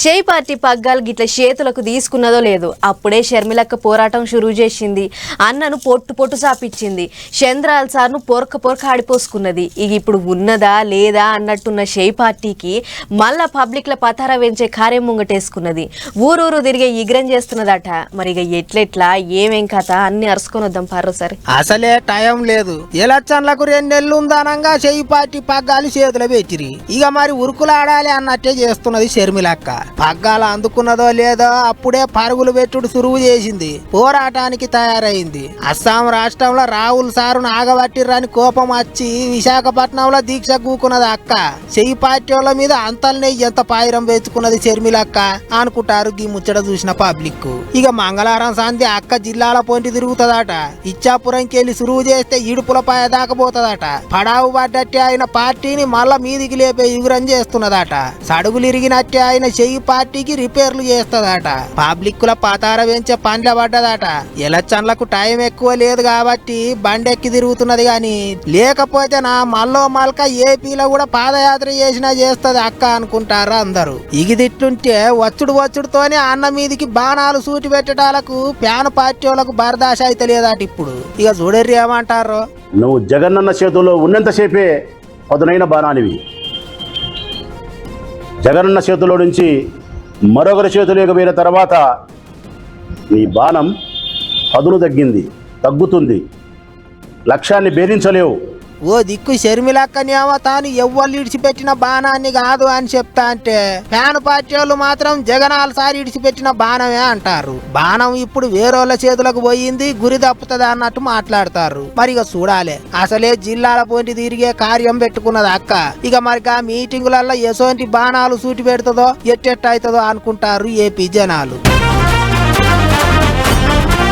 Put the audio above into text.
షేయ్ party పగ్గాలు గిట్ల చేతులకు తీసుకున్నదో లేదు. అప్పుడే షర్మిలక్క పోరాటం షురూ చేసింది. అన్నను పొట్టు పొట్టు సాపిచ్చింది. చంద్రాల్ సార్ను పొరక పొరక ఆడిపోసుకున్నది. ఇక ఇప్పుడు ఉన్నదా లేదా అన్నట్టున్న షేయ్ పార్టీకి మళ్ళా పబ్లిక్ల పతార వెంచే కార్యం ముంగటేసుకున్నది. ఊరూరు తిరిగే ఇగ్రం చేస్తున్నదట. మరి ఇక ఎట్లెట్లా ఏమేం కథ అన్ని అరుసుకొని వద్దాం పారోసారి అసలే టైం లేదు. ఎలక్షన్లకు రెండు నెలలు ఉందనంగా చెయ్యి పార్టీ పగ్గాలు చేతులు పెట్టిరి ఇక మరి ఉరుకులాడాలి అన్నట్టే చేస్తున్నది షర్మిలక్క. పగ్గాలు అందుకున్నదో లేదో అప్పుడే పరుగులు పెట్టుడు సురువు చేసింది. పోరాటానికి తయారైంది. అస్సాం రాష్ట్రంలో రాహుల్ సారును ఆగబట్టిర్రని కోపం వచ్చి విశాఖపట్నంలో దీక్ష కూకున్నది అక్క. చెయ్యి పార్టీల మీద మీద నెయ్యి ఎంత పాయిరం వేసుకున్నది షర్మిలక్క అనుకుంటారు ఈ ముచ్చట చూసిన పబ్లిక్. ఇక మంగళవారం సంధి అక్క జిల్లాల పొంటి తిరుగుతుందట. ఇచ్చాపురంకి వెళ్ళి సురువు చేస్తే ఇడుపులపాయ దాకపోతుందట పడావు పడ్డట్టే ఆయన పార్టీని మళ్ళా మీదికి లేపే యుగురం చేస్తున్నదట. సడుగులు ఇరిగినట్టే ఆయన చెయ్యి పార్టీకి రిపేర్లు చేస్తుందట. పబ్లిక్ ల పతార పెంచే పండ్ల పడ్డదట. ఎలక్షన్లకు టైం ఎక్కువ లేదు కాబట్టి బండెక్కి తిరుగుతున్నది గాని లేకపోతే నా మల్లో మల్క ఏపీలో కూడా పాదయాత్ర చేసినా చేస్తది అక్క అనుకుంటారు అందరూ. ఇగిదిట్లుంటే వచ్చుడు వచ్చుడుతోనే అన్న మీదికి బాణాలు సూటి పెట్టడాలకు ప్యాన్ పార్టీ వాళ్ళకు బరదాశ అయితే లేదట ఇప్పుడు. ఇక చూడర్రి ఏమంటారు నువ్వు జగనన్న చేతుల్లో ఉన్నంతసేపే పదునైన బాణానివి జగనన్న చేతిలో నుంచి మరొకరి చేతులోకి పోయిన తర్వాత నీ బాణం పదును తగ్గింది తగ్గుతుంది. లక్ష్యాన్ని భేదించలేవు. ఓ దిక్కు షర్మిలక్కనేమో తాను ఎవ్వరు ఇడిచిపెట్టిన బాణాన్ని కాదు అని చెప్తా అంటే ఫ్యాన్ పార్టీ వాళ్ళు మాత్రం జగనాల సారి ఇడిచిపెట్టిన బాణమే అంటారు. బాణం ఇప్పుడు వేరేళ్ళ చేతులకు పోయింది గురి తప్పుతుంది అన్నట్టు మాట్లాడతారు. మరి ఇక చూడాలి. అసలే జిల్లాల పోటీ తిరిగే కార్యం పెట్టుకున్నది అక్క. ఇక మరి ఆ మీటింగులలో ఎసోంటి బాణాలు సూటి పెడుతుందో ఎట్టెట్ట అవుతుందో అనుకుంటారు ఏపీ జనాలు.